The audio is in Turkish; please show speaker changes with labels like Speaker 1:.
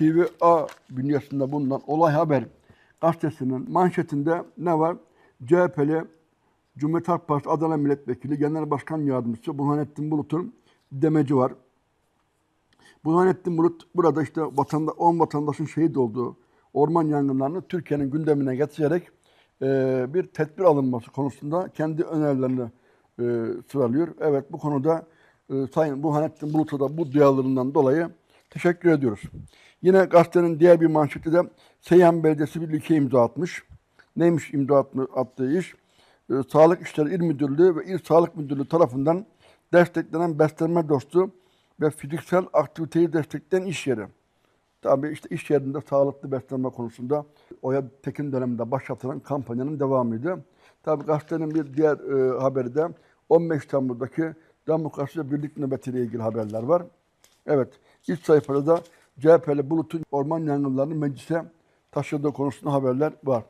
Speaker 1: TVA bünyesinde bulunan Olay Haber gazetesinin manşetinde ne var? CHP'li Cumhuriyet Halk Partisi Adana Milletvekili Genel Başkan Yardımcısı Burhanettin Bulut'un demeci var. Burhanettin Bulut burada işte vatanda, 10 vatandaşın şehit olduğu orman yangınlarını Türkiye'nin gündemine getirerek e, bir tedbir alınması konusunda kendi önerilerini e, sıralıyor. Evet bu konuda e, Sayın Burhanettin Bulut'a da bu duyarlılığından dolayı teşekkür ediyoruz. Yine gazetenin diğer bir manşeti de Seyhan Belediyesi bir ülke imza atmış. Neymiş imza atma- attığı iş? E, Sağlık İşleri İl Müdürlüğü ve İl Sağlık Müdürlüğü tarafından desteklenen beslenme dostu ve fiziksel aktiviteyi destekleyen iş yeri. Tabii işte iş yerinde sağlıklı beslenme konusunda Oya Tekin döneminde başlatılan kampanyanın devamıydı. Tabii gazetenin bir diğer e, haberi de 15 Temmuz'daki Demokrasi ve Birlik nöbetiyle ilgili haberler var. Evet, ilk sayfada da CHP'li Bulut'un orman yangınlarını meclise taşıdığı konusunda haberler var.